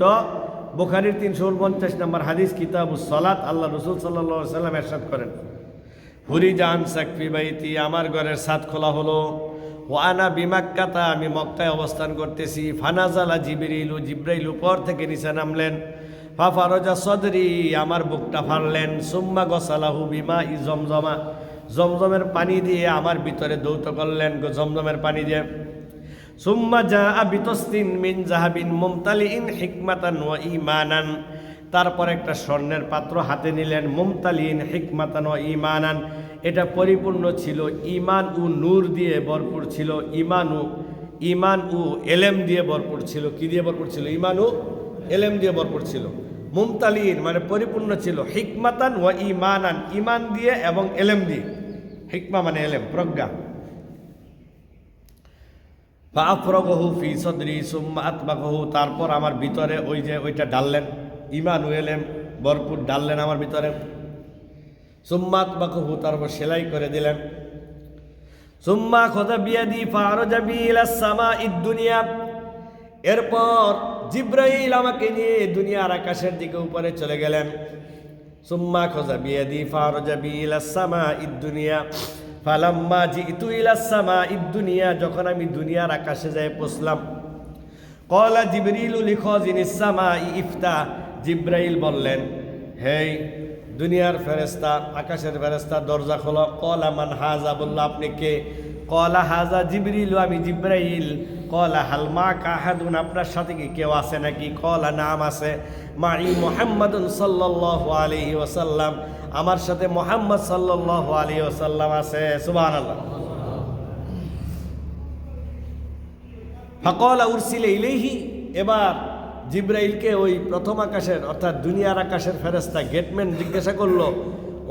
বর্ণিত বুখারির তিনশো উনপঞ্চাশ নম্বর হাদিস কিতাব সলাত, আল্লাহ রসুল সাল্লা সাল্লাম এরশাদ করেন। হুরি জান সাকফি বাইতি, আমার ঘরের সাত খোলা হলো। ওয়ানা বিমাক্কাতা, আমি মক্কায় অবস্থান করতেছি। ফানাজালা জিবরিলু জিব্রাইল উপর থেকে নিচে নামলেন। ফাফারজা সদরি, আমার বুকটা ফাড়লেন। সুম্মা গসালাহু বিমা ই জমজমা, জমজমের পানি দিয়ে আমার ভিতরে দৌত করলেন। জমজমের পানি দিয়ে সুম্মা যা বিতস্তিন মিন জাহাবিন মুমতালিন হিকমাতান ওয়া ইমানান তারপর একটা স্বর্ণের পাত্র হাতে নিলেন মুমতালিন হিকমাতান ও ইমানান এটা পরিপূর্ণ ছিল ইমান ও নূর দিয়ে ভরপুর ছিল ইমান ও ইমান ও এলেম দিয়ে ভরপুর ছিল। কি দিয়ে ভরপুর ছিল? ইমান ও এলেম দিয়ে ভরপুর ছিল। মুমতালিন মানে পরিপূর্ণ ছিল, হিকমাতান ও ইমানান ইমান দিয়ে এবং এলেম দিয়ে। হিকমা মানে এলেম, প্রজ্ঞা। ফাফরগহু ফি সদরি সুম্মা আতবাকহু তারপর আমার ভিতরে ওই যে ওইটা ডাললেন ইমান উয়েলেম ভরপুর ডাললেন আমার ভিতরে। সুম্মা আতবাকহু তারপর সেলাই করে দিলেন। সুম্মা খোদা বিয়াদি ফারজা বিলাস সামা ইদ দুনিয়া। এরপর জিব্রাইল আমাকে নিয়ে দুনিয়ার আকাশের দিকে উপরে চলে গেলেন। সুম্মা খোজা বিয়াদি ফারজা বিলাস সামা ইদ দুনিয়া। ফালাম্মা জিতু ইলাস সামা ইদ দুনিয়া, যখন আমি দুনিয়ার আকাশে যাই পৌঁছলাম। কলা জিবরিল লিখিনিস সামা ইফতা, জিব্রাইল বললেন, হেই, দুনিয়ার ফেরেস্তা আকাশের ফেরেস্তা দরজা খোলো। কলা মান হাজা বলল, আপনি কে? কলা হাজা জিবরিল আমি জিব্রাইল। কলা হালমা কাহাদুন, আপনার সাথে কি কেউ আছে নাকি? কলা নাম আছে, মাই মোহাম্মদুন সাল্লাহ আলহি ওসাল্লাম আমার সাথে মোহাম্মদ সাল্লাহ আলী ওসাল্লাম আছে সুবাহ আল্লাহ ফকল উরসিলে ইলেহি এবার জিব্রাইলকে ওই প্রথম আকাশের, অর্থাৎ দুনিয়ার আকাশের ফেরেস্তা গেটম্যান জিজ্ঞাসা করল,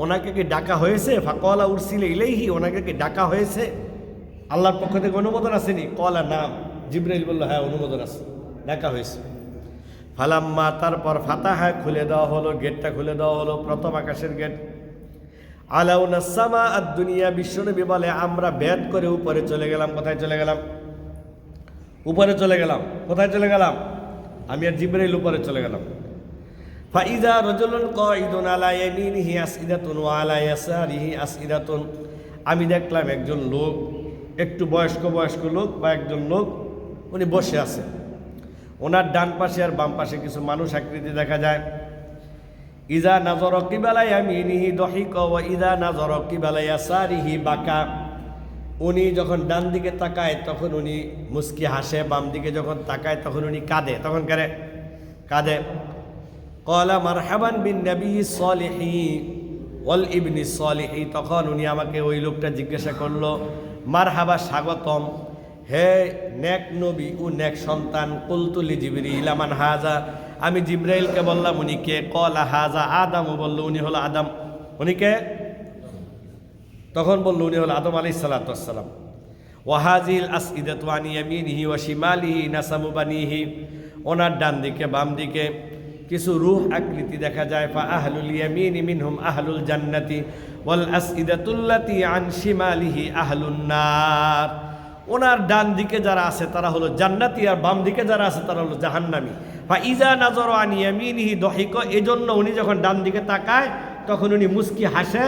ওনাকে কি ডাকা হয়েছে? ফাকলা উরসিলে ইলেহি ওনাকে কি ডাকা হয়েছে? আল্লাহর পক্ষ থেকে অনুমোদন আসেনি। কলা, নাম। জিব্রাইল বলল হ্যাঁ অনুমোদন আছে। দেখা হয়েছে। ফালাম্মা, তারপর ফাতাহা খুলে দেওয়া হলো, গেটটা খুলে দেওয়া হলো, প্রথম আকাশের গেট। আলাউনাসামা আর দুনিয়া, বিশ্বনবী বলে, আমরা ব্যাট করে উপরে চলে গেলাম। কোথায় চলে গেলাম? উপরে চলে গেলাম। কোথায় চলে গেলাম? আমি আর জিব্রাইল উপরে চলে গেলাম। ফাইজা রজুলুন কয়দুন আলা ইয়ামিনিহি আসইদাতুন ওয়া আলা ইয়াসারিহি আমি দেখলাম একজন লোক একটু বয়স্ক বয়স্ক লোক বা একজন লোক, উনি বসে আছে। ওনার ডান পাশে আর বাম পাশে কিছু মানুষ আকৃতি দেখা যায়। ইজা নাজর কিবালাই আমি ইনিহি দহিক ইজা নাজর কিবালাই আসারিহি বাকা। উনি যখন ডান দিকে তাকায়, তখন উনি মুস্কি হাসে, বাম দিকে যখন তাকায়, তখন উনি কাঁদে। তখন কারে? কাঁদে। কলা মার মারহাবান বিন নবী সলিহি ওয়াল ইবনি সলিহি। তখন উনি আমাকে ওই লোকটা জিজ্ঞাসা করল মারহাবা, স্বাগতম। হে নেক নবী ও নেক সন্তান কুলতুলি জিবরি ইলামান হাজা। আমি জিব্রাইলকে বললাম, উনি কে? কলা হাজা, আদামও বলল, উনি হলো আদম। উনি কে? তখন বলল, উনি হলো আদম আলি সালাতাম ওয়াহাজিল আসইদাত ওয়ানি ইয়ামিনিহি ওয়া শিমালিহি, নাসামু বানিহি। ওনার ডান দিকে, বাম দিকে। কিছু রূহ আকৃতি দেখা যায়, ফা আহলুল ইয়ামিনি মিনহুম আহলুল জান্নাতি ওয়াল আসইদাতুল্লাতি আন শিমালিহি আহলুন নার। ওনার ডান দিকে যারা আছে, তারা হলো জান্নাতি, আর বাম দিকে যারা আছে, তারা হলো জাহান্নামি। বা ইজা নাজর আন ইয়ামিনিহি দহিক, এজন্য উনি যখন ডান দিকে তাকায়, তখন উনি মুস্কি হাসে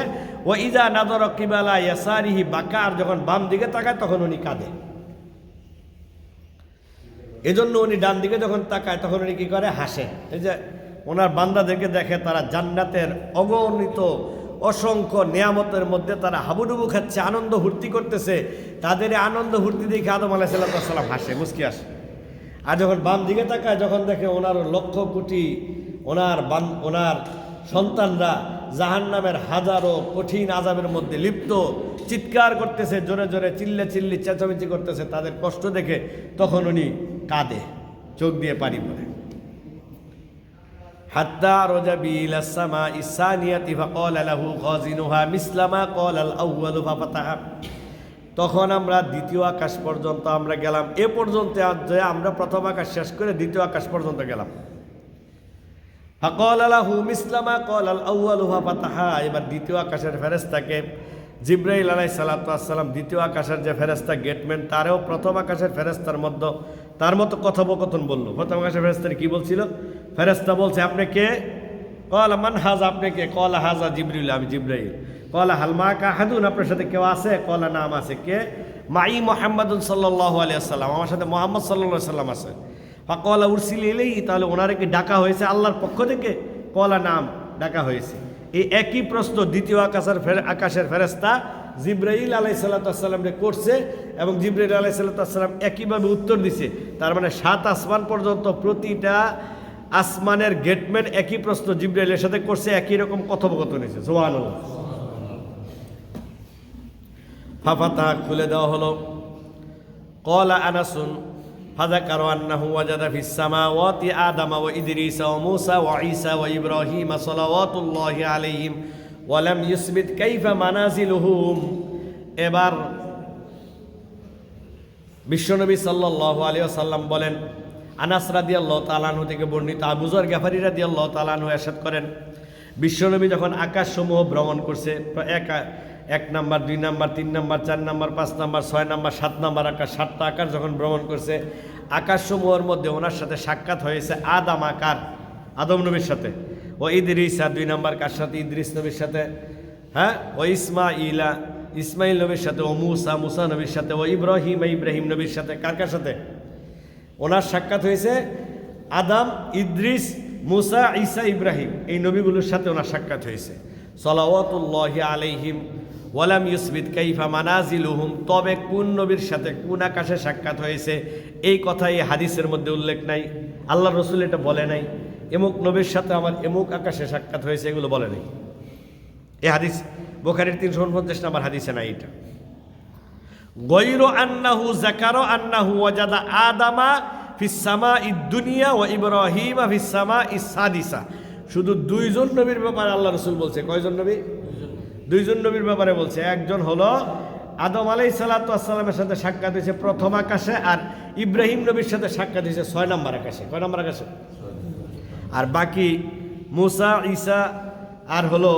ও ইজা নাদর কিবালা ইয়াসারিহি বাকার যখন বাম দিকে তাকায়, তখন উনি কাঁদে। এজন্য উনি ডান দিকে যখন তাকায়, তখন উনি কি করে? হাসে। এই যে ওনার বান্দাদেরকে দেখে তারা জান্নাতের অগণিত অসংখ্য নিয়ামতের মধ্যে তারা হাবুডুবু খাচ্ছে, আনন্দ ফুর্তি করতেছে। তাদের আনন্দ ফুর্তি দেখে আদম আলাহ সাল্লাম হাসে মুসকি আসে আর যখন বাম দিকে তাকায়, যখন দেখে ওনার লক্ষ কোটি ওনার বান, ওনার সন্তানরা জাহান নামের হাজারো কঠিন আজাবের মধ্যে লিপ্ত, চিৎকার করতেছে, জোরে জোরে চিল্লে চিল্লি চেঁচামেচি করতেছে, তাদের কষ্ট দেখে তখন উনি কাঁদে, চোখ দিয়ে পানি পড়ে। হাত্তা রজাবি ইলাসামা ইসানিয়াতি ফাকাল লাহু খাজিনুহা মিসলামা ক্বাল আল আউয়ালু ফাফাতাহা। তখন আমরা দ্বিতীয় আকাশ পর্যন্ত আমরা গেলাম। এ পর্যন্ত যে আমরা প্রথম আকাশ শেষ করে দ্বিতীয় আকাশ পর্যন্ত গেলাম। ফাকল আলাহু মিসলামা কল আল আউ্বালুহা ফাতাহা এবার দ্বিতীয় আকাশের ফেরেস্তাকে জিব্রাইল আলাই সালাতাম দ্বিতীয় আকাশের যে ফেরেস্তা গেটম্যান, তারেও প্রথম আকাশের ফেরেস্তার মধ্যে তার মতো কথোপকথন বলল। প্রথম আকাশে ফেরেস্তার কি বলছিল? ফেরেস্তা বলছে, আপনি কে? কলা মান হাজা, আপনি কে? কলা হাজা জিবরিল, আমি জিব্রাইল। কলা হালমা কা হাদুন আপনার সাথে কেউ আছে? কলা নাম আছে। কে? মাই মোহাম্মদুল সাল্লাহ আলিয়াল্লাম আমার সাথে মোহাম্মদ সাল্লাহ সাল্লাম আছে। বা কলা উরসিল এলেই তাহলে ওনারে কি ডাকা হয়েছে আল্লাহর পক্ষ থেকে? কলা নাম ডাকা হয়েছে। এই একই প্রশ্ন দ্বিতীয় আকাশের আকাশের ফেরেস্তা জিব্রাইল আলাই সাল্লাতামকে করছে এবং জিব্রাইল আলাই সাল্লাতাম একইভাবে উত্তর দিছে তার মানে সাত আসমান পর্যন্ত প্রতিটা আসমানের গেটম্যান একই প্রশ্ন জিব্রাইলের সাথে করছে একই রকম কথোপকথন হয়েছে সোহান ফাফাতা খুলে দেওয়া হলো কলা আনাসুন فذكر أنه وجد في السماوات آدم وإدريس وموسى وعيسى وإبراهيم صلوات الله عليهم ওয়ালাম ইউসবিদ কাইফা মানাজিল হুম এবার বিশ্বনবী সাল্লাহ আলিয়া সাল্লাম বলেন, আনাস রাদি আল্লাহ তালানু থেকে বর্ণিত আবুজর গ্যাফারি রাদি আল্লাহ তালানু এরশাদ করেন, বিশ্বনবী যখন আকাশসমূহ ভ্রমণ করছে এক এক নাম্বার, দুই নাম্বার, তিন নাম্বার, চার নাম্বার, পাঁচ নাম্বার, ছয় নাম্বার, সাত নাম্বার আকাশ, সাতটা আকাশ যখন ভ্রমণ করছে, আকাশসমূহের মধ্যে ওনার সাথে সাক্ষাৎ হয়েছে আদাম আকার, আদম নবীর সাথে। ও ইদরিসা দুই নাম্বার কার সাথে? ইদ্রিস নবীর সাথে। হ্যাঁ? ও ইসমা ইলা ইসমাইল নবীর সাথে, ও মুসা মুসা নবীর সাথে, ও ইব্রাহিম ইব্রাহিম নবীর সাথে। কার কার সাথে? ওনার সাক্ষাৎ হয়েছে আদাম, ইদ্রিস, মুসা, ঈসা, ইব্রাহিম। এই নবীগুলোর সাথে ওনার সাক্ষাৎ হয়েছে। সলাওয়াতুল্লাহ আলাইহিম, ওয়ালাম ইউসবিদ কাইফা মানাজিলুহুম। তবে কোন নবীর সাথে কোন আকাশে সাক্ষাৎ হয়েছে? এই কথা এই হাদিসের মধ্যে উল্লেখ নাই। আল্লাহ রসুল এটা বলে নাই। এমুক নবীর সাথে আমার এমুক আকাশে সাক্ষাৎ হয়েছে, এগুলো বলে নাই। এই হাদিস বোখারির তিনশো উনপঞ্চাশ নাম্বার হাদিসে নাই এটা। গৈর আন্নাহু, জাকারো আন্নাহু, ওয়াজাদা আদামা ফিসামা ইদ্দুনিয়া ও ইব্রাহিমা ফিসামা ইসাদিসা শুধু দুইজন নবীর ব্যাপারে আল্লাহ রসুল বলছে। কয়জন নবী? দুইজন নবীর ব্যাপারে বলছে। একজন হলো আদম আলাই সালাতামের সাথে সাক্ষাৎ হয়েছে প্রথম আকাশে আর ইব্রাহিম নবীর সাথে সাক্ষাৎ হয়েছে ছয় নম্বর আকাশে। কয় নম্বর আকাশে? আর বাকি মুসা, ঈসা আর হলো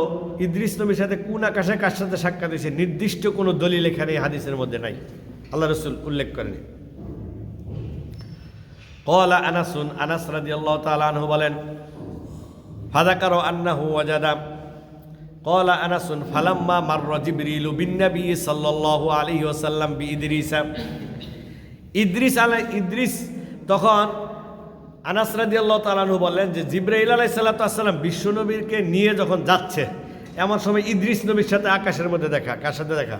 ইদ্রিস নবীর সাথে কোন আকাশে কার সাথে সাক্ষাৎ হয়েছে? নির্দিষ্ট কোনো দলিল এখানে হাদিসের মধ্যে নাই। আল্লাহ রসুল উল্লেখ করেনি। কলা আনাসুন, আনাস রাদি আল্লাহ তালু বলেন ফাদাকারো আন্নাহু ওয়াজাদা। কলা আনাসুন, ফালাম্মা মার্র জিবরিলু বিন্নাবি সাল্লাল্লাহু আলাইহি ওয়াসাল্লাম বি ইদ্রিসা ইদ্রিস আলাই, ইদ্রিস তখন আনাস রাদি আল্লাহ তালানহু বললেন যে জিব্রাইল আলাই সাল্লাতাম বিশ্বনবীকে নিয়ে যখন যাচ্ছে, এমন সময় ইদ্রিস নবীর সাথে আকাশের মধ্যে দেখা, কার সাথে দেখা?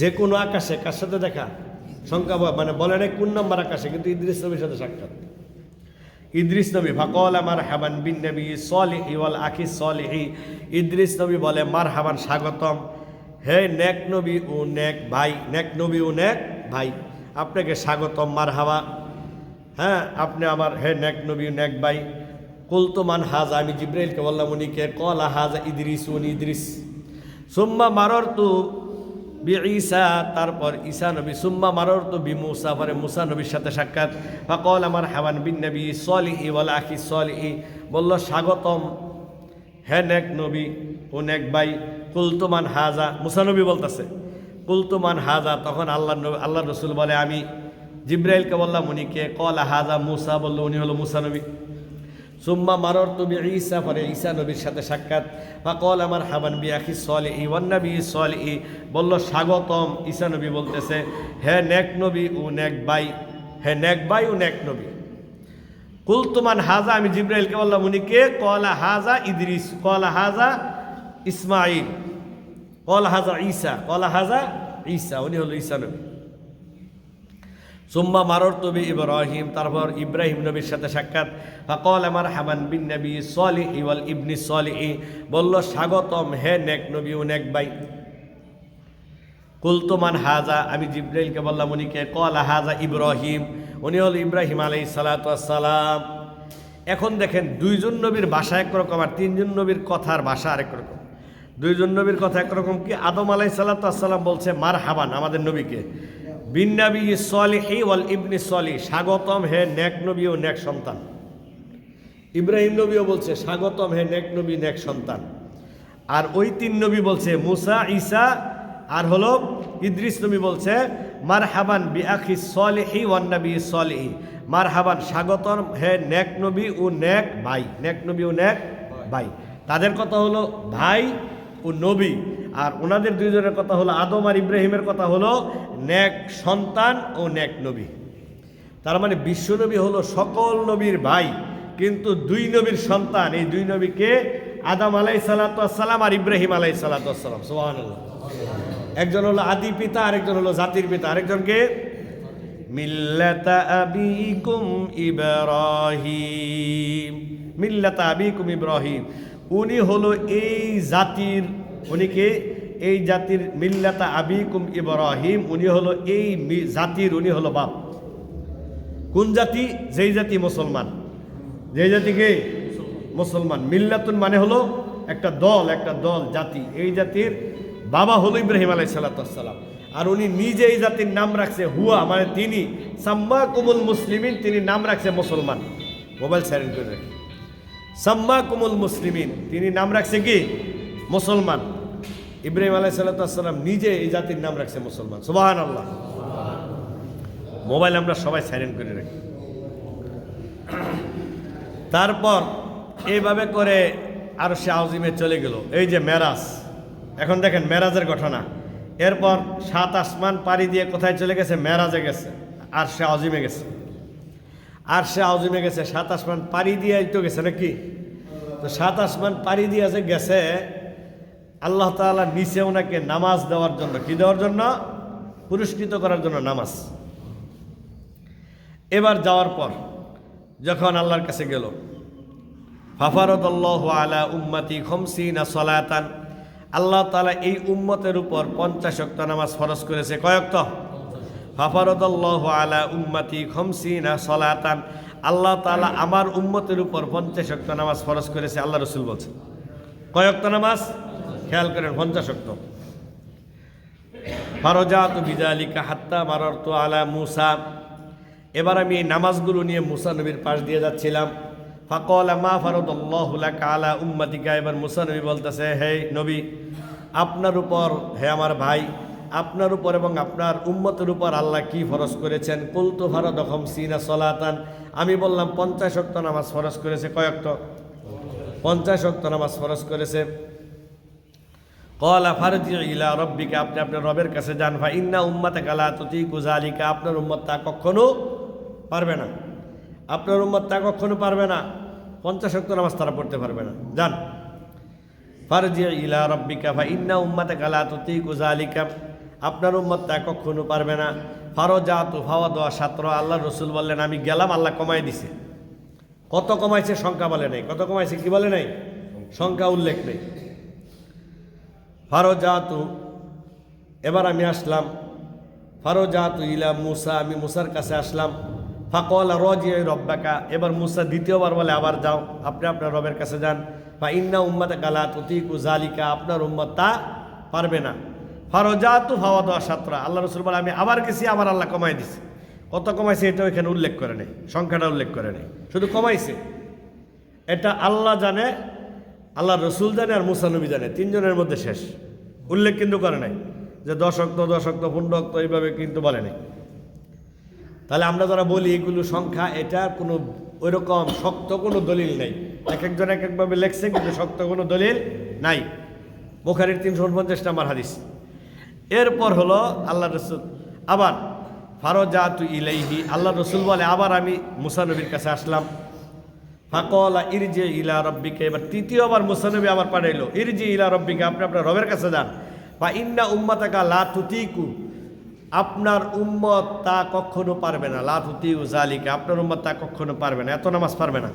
যে কোনো আকাশে, কার সাথে দেখা? সংখ্যা মানে বলে নাই কোন নম্বর আকাশে, কিন্তু ইদ্রিস নবীর সাথে সাক্ষাৎ। ইদ্রিস নবী ফাকল আমার হাবান বিন নবী সলিহি ওয়াল আখি সলিহি। ইদ্রিস নবী বলে মার হাবান স্বাগতম। হে নেক নবী ও নেক ভাই, নেক নবী ও নেক ভাই, আপনাকে স্বাগতম মার হাবা হ্যাঁ আপনি আমার হে নেক নবী, নেক ভাই কুলতুমান হাজ, আমি জিব্রাইলকে বললাম উনিকে কলা হাজা ইদ্রিস, উনি ইদ্রিস। সুম্মা মারর তু বি ঈসা, তারপর ঈসা নবী। সুম্মা মারর তো বি মুসা, পরে মুসা নবীর সাথে সাক্ষাৎ। বা কল আমার হাওয়ান বিন নবী সলিহি ওয়াল আখি ই বলল, স্বাগতম হে নেক নবী ও নেক ভাই কুলতুমান হাজা। মুসা নবী বলতেছে কুলতুমান হাজা, তখন আল্লাহ আল্লাহ রসুল বলে, আমি জিব্রাইলকে বললাম উনিকে কল হাজা মুসা বলল, উনি হলো মুসা নবী। সুম্মা মারর তুমি ঈসা পরে ঈসা নবীর সাথে সাক্ষাৎ। বা কল আমার হাবান বিয়াখি সলে ই ওয়ান্নাবি সলে ই বলল, স্বাগতম, ঈসা নবী বলতেছে, হে নেক নবী ও নেক বাই হে নেক বাই ও নেক নবী। কুলতুমান হাজা, আমি জিব্রাইলকে বললাম উনি কে? কলা হাজা ইদ্রিস, কলা হাজা ইসমাইল কলা হাজা ঈসা, কলা হাজা ঈসা, উনি হলো ঈসা নবী। সুম্মা মারর তবি ইব্রাহিম, তারপর ইব্রাহিম নবীর সাথে সাক্ষাৎ। ফাকল আমার হামান বিন নবী সলি ইওয়াল ইবনি সলি ই বলল, স্বাগতম হে নেক নবী ও নেক বাই কুলতুমান হাজা, আমি জিব্রাইলকে বললাম উনিকে কল হাজা ইব্রাহিম, উনি হল ইব্রাহিম আলাই সালাতাম এখন দেখেন, দুইজন নবীর ভাষা একরকম আর তিনজন নবীর কথার ভাষা আরেক রকম। দুইজন নবীর কথা একরকম কি? আদম আলাই সালাতাম বলছে মার হাবান আমাদের নবীকে। বিন নবী সলিহি ওয়াল ইবনি সলি স্বাগতম হে নেক নবী ও নেক সন্তান। ইব্রাহিম নবীও বলছে, স্বাগতম হে নেক নবী, নেক সন্তান। আর ওই তিন নবী বলছে, মুসা, ঈসা, আর হলো ইদ্রিস নবী বলছে মার হাবান বি আখি সলিহি ওয়ান নবী সলিহি। মার হাবান স্বাগতম হে নেক নবী ও নেক ভাই, নেক নবী ও নেক ভাই। তাদের কথা হলো ভাই ও নবী। আর ওনাদের দুইজনের কথা হলো আদম আর ইব্রাহিমের কথা হলো নেক সন্তান ও নেক নবী। তার মানে বিশ্বনবী হলো সকল নবীর ভাই, কিন্তু দুই নবীর সন্তান, এই দুই নবীকে আদম আলাই সালাতাম আর ইব্রাহিম আলাই সালাতাম সোহান একজন হলো আদি পিতা, আরেকজন হলো জাতির পিতা, আরেকজনকে মিল্লাতা আবিকুম ইব্রাহিম। মিল্লাতা আবিকুম ইব্রাহিম। উনি হলো এই জাতির উনিকে এই জাতির মিল্লাতা আবিকুম ইব্রাহিম, উনি হলো এই জাতির, উনি হলো বাপ। কোন জাতি? যেই জাতি মুসলমান। যেই জাতিকে মুসলমান। মিল্লাতুন মানে হলো একটা দল একটা দল, জাতি। এই জাতির বাবা হলো ইব্রাহিম আলাই সালাতাম আর উনি নিজে এই জাতির নাম রাখছে হুয়া মানে তিনি সাম্মা কুমুল মুসলিমিন, তিনি নাম রাখছে মুসলমান। মোবাইল সাইলেন্ট করে রাখি। সাম্মা কুমুল মুসলিমিন, তিনি নাম রাখছে কি? মুসলমান। ইব্রাহিম আলাই সাল্লাম নিজে এই জাতির নাম রাখছে মুসলমান। সুবাহান আল্লাহ মোবাইল আমরা সবাই সাইলেন্ট করে রাখি। তারপর এইভাবে করে আর সে আউজিমে চলে গেল। এই যে মেরাজ। এখন দেখেন মেরাজের ঘটনা। এরপর সাত আসমান পাড়ি দিয়ে কোথায় চলে গেছে? মেরাজে গেছে। আর সে আউজিমে গেছে। আর সে আউজিমে গেছে, সাত আসমান পাড়ি দিয়ে তো গেছে নাকি? তো সাত আসমান পাড়ি দিয়ে যে গেছে আল্লাহ তাআলা নিচে ওনাকে নামাজ দেওয়ার জন্য কি দেওয়ার জন্য? পুরস্কৃত করার জন্য নামাজ। এবার যাওয়ার পর যখন আল্লাহর কাছে গেল, ফাফারদল্লাহ আলা উম্মতি খমসিনা সলাতান, আল্লাহ তালা এই উম্মতের উপর পঞ্চাশ অক্ত নামাজ ফরজ করেছে। কয়ক্ত ফাফারদল্লাহ আলা উম্মতি খমসিনা সলাতান। আল্লাহ তালা আমার উম্মতের উপর পঞ্চাশ অক্ত নামাজ ফরজ করেছে, আল্লাহ রসুল বলছে কয়ক্ত নামাজ? খেয়াল করেন অক্ত। ফারজাত বিদালিকা হাত্তা মারত আলা মুসা। এবার আমি এই নামাজগুলো নিয়ে মুসা নবীর পাশ দিয়ে যাচ্ছিলাম। ফাকল মা ফারদুল্লাহ কালা উম্মাতিকা। এবার মুসা নবী বলতেছে, হে নবী, আপনার উপর, হে আমার ভাই, আপনার উপর এবং আপনার উম্মতের উপর আল্লাহ কি ফরজ করেছেন? কুলতু ফারদ সিনা সলাতান। আমি বললাম, পঞ্চাশ অক্ত নামাজ ফরজ করেছে। কয়েকট পঞ্চাশ অক্ত নামাজ ফরজ করেছে। কলা ফারজি ইলা রব্বিকে, আপনি আপনার রবের কাছে যান ভাই ইন্না উম্মাতে কালা তুতি কুজালিকা আপনার উম্মত তা কখনো পারবে না। আপনার উম্মত তা কখনো পারবে না। পঞ্চাশ শক্ত নামাজ তারা পড়তে পারবে না। যান। ফারজি ইলা রব্বিকা ভাই ইন্না উম্মাতে কালা তুতি কুজালিকা আপনার উম্মত তা কখনো পারবে না। ফারজা তু ফাওয়া দোয়া ছাত্র আল্লাহ রসুল বললেন, আমি গেলাম, আল্লাহ কমাই দিছে। কত কমাইছে? সংখ্যা বলে নাই। কত কমাইছে? কি বলে নাই? সংখ্যা উল্লেখ নেই। ফারোজাতু, এবার আমি আসলাম। ফারোজাতু ইলা মুসা, আমি মুসার কাছে আসলাম। ফাকল রজি রব্বাকা, এবার মুসা দ্বিতীয়বার বলে, আবার যাও, আপনি আপনার রবের কাছে যান। বা ইন্না উম্মত কালা তুতিকু জালিকা আপনার উম্মত তা পারবে না। ফারোজাতু ফাওয়াদ সাতরা আল্লাহ রসুল বলে, আমি আবার গেছি, আবার আল্লাহ কমাই দিছি। কত কমাইছে এটা এখানে উল্লেখ করে নেই, সংখ্যাটা উল্লেখ করে নেই। শুধু কমাইছে। এটা আল্লাহ জানে আল্লাহ রসুল জানে আর মুসানবী জানে, তিনজনের মধ্যে শেষ। উল্লেখ কিন্তু করে নাই যে দশক্ত দশক্ত পুণ্ডক্ত এইভাবে কিন্তু বলে নাই। তাহলে আমরা যারা বলি এগুলো সংখ্যা এটা কোনো ওইরকম শক্ত কোনো দলিল নেই। এক একজন এক একভাবে লেখছে, কিন্তু শক্ত কোনো দলিল নাই। বোখারির তিনশো উনপঞ্চাশ নাম্বার হাদিস। এরপর হলো আল্লাহ রসুল, আবার, ফারোজাতু ইলাইহি আল্লাহ রসুল বলে, আবার আমি মুসানবীর কাছে আসলাম। ফাকলা ইরজে ইলা রব্বিকে। এবার তৃতীয়বার মুসানবী আবার পাঠাইলো, ইরজি ইলা রব্বিকে, আপনি আপনার রবের কাছে যান। বা ইন্না উম্মাতাকা লা তুতিকু। আপনার উম্মত তা কখনো পারবে না। লা তুতিউ জালিকা আপনার উম্মত তা কখনো পারবে না, এত নামাজ পারবে না।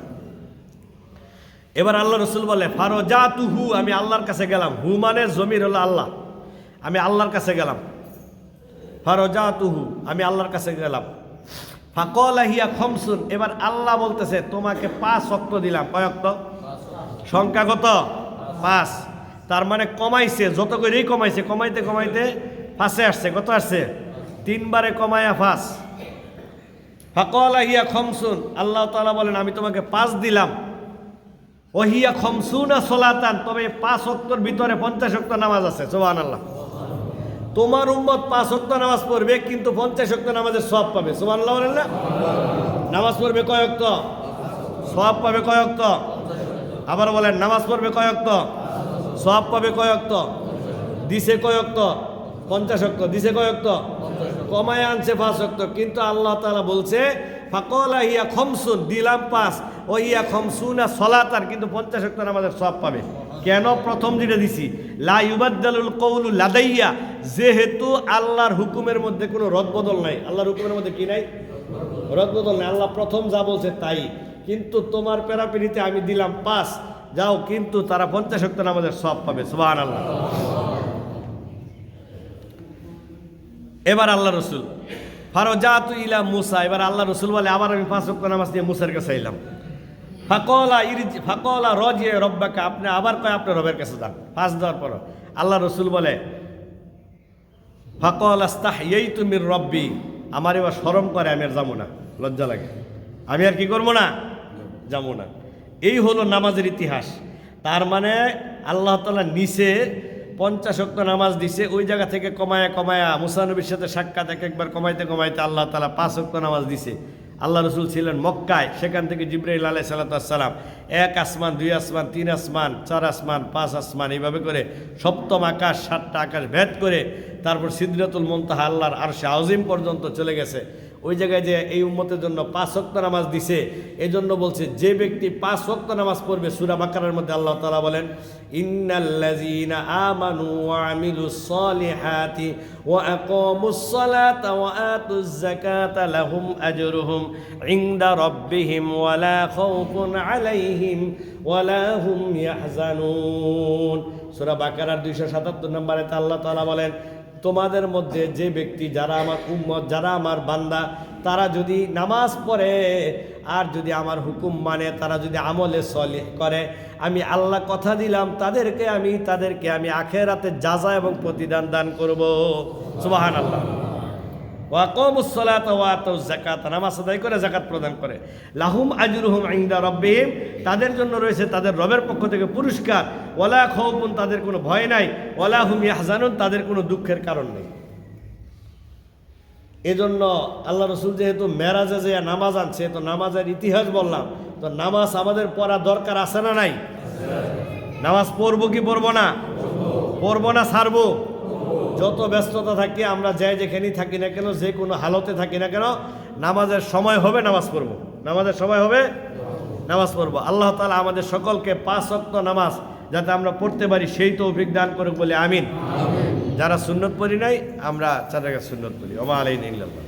এবার আল্লাহ রসুল বলে ফারো যা তুহু আমি আল্লাহর কাছে গেলাম। হু মানে জমির হলো আল্লাহ। আমি আল্লাহর কাছে গেলাম। ফারো যা তুহু আমি আল্লাহর কাছে গেলাম। ফাকল হিয়া খমসুন। এবার আল্লাহ বলতেছে, তোমাকে পাঁচ অক্ত দিলাম। কয় অক্ত? সংখ্যা কত? পাঁচ। তার মানে কমাইছে, যত করেই কমাইছে, কমাইতে কমাইতে ফাঁসে আসছে। কত আসছে? তিনবারে কমায়া ফাঁস ফাকল হিয়া খমসুন। আল্লাহ তাআলা বলেন, আমি তোমাকে পাঁচ দিলাম। ওহিয়া খমসুনা সলাতান। তবে পাঁচ অক্তর ভিতরে পঞ্চাশ অক্ত নামাজ আছে সোহান আল্লাহ তোমার উম্মত পাঁচ অক্ত নামাজ পড়বে, কিন্তু পঞ্চাশ অক্ত নামাজের সব পাবে। সুবহানাল্লাহ বলেন না? নামাজ পড়বে কয় অক্ত সব পাবে কয় অক্ত আবার বলেন, নামাজ পড়বে কয় অক্ত সব পাবে কয় অক্ত দিছে কয় অক্ত পঞ্চাশ অক্ত দিছে কয় অক্ত কমায় আনছে পাঁচ অক্ত কিন্তু আল্লাহ তাআলা বলছে, ফাকলা ইয়া খমসুন। দিলাম পাঁচ। ও ইয়া খমসুনা সলাতার কিন্তু পঞ্চাশ অক্ত নামাজের সব পাবে। কেন? প্রথম যেটা দিছি, লা ইউবাদ্দালুল কৌলু লাদাইয়া, যেহেতু আল্লাহর হুকুমের মধ্যে কোনো রদবদল নাই। আল্লাহর হুকুমের মধ্যে কি নাই? রদবদল নাই। আল্লাহ প্রথম যা বলছে তাই। কিন্তু তোমার পেরাপিরিতে আমি দিলাম পাঁচ। যাও, কিন্তু তারা পঞ্চাশ অক্ত নামাজের সব পাবে। সুবাহ আল্লাহ এবার আল্লাহ রসুল। ফারোজাত ইলা মুসা। এবার আল্লাহ রসুল বলে, আবার আমি পাঁচ অক্ত নামাজ দিয়ে মুসার কাছে এলাম ফাকলা ইরিজ, ফাকলা রজিয়ে রব্বাকে, আপনি আবার কয় আপনার রবের কাছে যান? পাঁচ দেওয়ার পর আল্লাহ রসুল বলে, ফাকল আস্তাহ এই তুমি রব্বি, আমার এবার সরম করে, আমি আর যাব না। লজ্জা লাগে। আমি আর কি করব না? যাব না। এই হলো নামাজের ইতিহাস। তার মানে আল্লাহ তালা নিচে পঞ্চাশ অক্ত নামাজ দিছে, ওই জায়গা থেকে কমায়া কমায়া মুসানবীর সাথে সাক্ষাৎ এক একবার কমাইতে কমাইতে আল্লাহ তালা পাঁচ অক্ত নামাজ দিছে। আল্লাহ রসুল ছিলেন মক্কায়, সেখান থেকে জিব্রাইল আলাই সালাতাম এক আসমান, দুই আসমান, তিন আসমান, চার আসমান, পাঁচ আসমান, এইভাবে করে সপ্তম আকাশ, সাতটা আকাশ ভেদ করে তারপর সিদ্ধাতুল মন্তাহা আল্লাহর আর সে আউজিম পর্যন্ত চলে গেছে। ওই জায়গায় যে এই উম্মতের জন্য পাঁচ ওয়াক্ত নামাজ দিছে এই জন্য বলছে, যে ব্যক্তি পাঁচ ওয়াক্ত নামাজ পড়বে, সুরা বাকারের মধ্যে আল্লাহ তাআলা বলেন, ইন্নাল্লাযীনা আমানু ওয়া আমিলুস সালিহাতি ওয়া আকামুস সালাতা ওয়া আতুজ যাকাতা লাহুম আজরুহুম ইনদা রাব্বিহিম ওয়া লা খাউফুন আলাইহিম ওয়া লা হুম ইয়াহজানুন। সূরা বাকারার 277 নম্বরে আল্লাহ তাআলা বলেন তোমাদের মধ্যে যে ব্যক্তি, যারা আমার উম্মত, যারা আমার বান্দা, তারা যদি নামাজ পড়ে, আর যদি আমার হুকুম মানে তারা যদি আমলে সলে করে, আমি আল্লাহ কথা দিলাম, তাদেরকে আমি তাদেরকে আমি আখের আখেরাতে যাজা এবং প্রতিদান দান করব। সুবাহান আল্লাহ নামাজ আদায় করে জাকাত প্রদান করে। লাহুম আজরুহুম ইনদা রব্বিহিম, তাদের জন্য রয়েছে তাদের রবের পক্ষ থেকে পুরস্কার। ওলা খৌফুন তাদের কোনো ভয় নাই, ওয়ালা হুম ইয়াহজানুন, তাদের কোনো দুঃখের কারণ নেই। এজন্য আল্লাহ রসুল যেহেতু মেরাজে যে নামাজ আনছে, তো নামাজের ইতিহাস বললাম, তো নামাজ আমাদের পড়া দরকার আছে না নাই? নামাজ পড়ব কি পড়ব না? পড়ব না, ছাড়বো? যত ব্যস্ততা থাকি আমরা যাই যেখানেই থাকি না কেন যে কোনো হালতে থাকি না কেন নামাজের সময় হবে নামাজ পড়ব। নামাজের সময় হবে নামাজ পড়ব। আল্লাহ তালা আমাদের সকলকে পাঁচ অক্ত নামাজ যাতে আমরা পড়তে পারি সেই তো দান করুক বলে আমিন। যারা সুন্নত পড়ি নাই আমরা জায়গায় সুন্নত পড়ি। ওমা আলাই ইল্লাল্লাহ।